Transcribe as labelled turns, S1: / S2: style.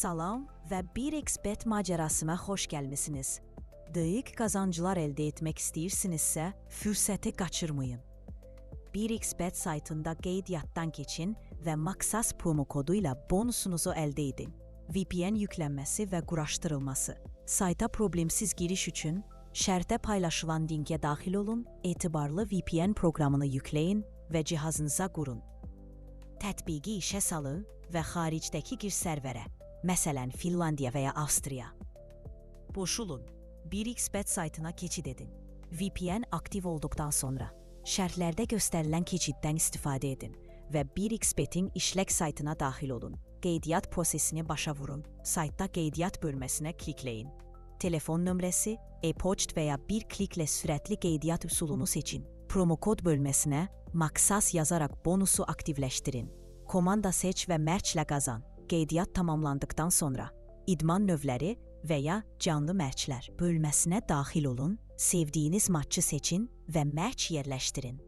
S1: Salam və 1xbet macərasına xoş gəlmisiniz. Dəqiq qazanclar əldə etmək istəyirsinizsə, fürsəti qaçırmayın. 1xbet saytında qeydiyyatdan keçin və Maksas promo kodu ilə bonusunuzu əldə edin. VPN yüklənməsi və quraşdırılması. Sayta problemsiz giriş üçün şərtə paylaşılan linkə daxil olun, etibarlı VPN proqramını yükləyin və cihazınıza qurun. Tətbiqi işə salın və xaricdəki gir məsələn Finlandiya və ya Avstriya. Boşulun. 1xbet saytına keçid edin. VPN aktiv olduqdan sonra şərtlərdə göstərilən keçiddən istifadə edin və 1xbet-in işlək saytına daxil olun. Qeydiyyat prosesini başa vurun. Saytda qeydiyyat bölməsinə klikləyin. Telefon nömrəsi, e-poçt və ya bir kliklə sürətli qeydiyyat üsulunu seçin. Promokod bölməsinə Maksas yazaraq bonusu aktivləşdirin. Komanda seç və mərclə qazan. Qeydiyyat tamamlandıqdan sonra idman növləri və ya canlı mərclər bölməsinə daxil olun, sevdiyiniz matçı seçin və mərc yerləşdirin.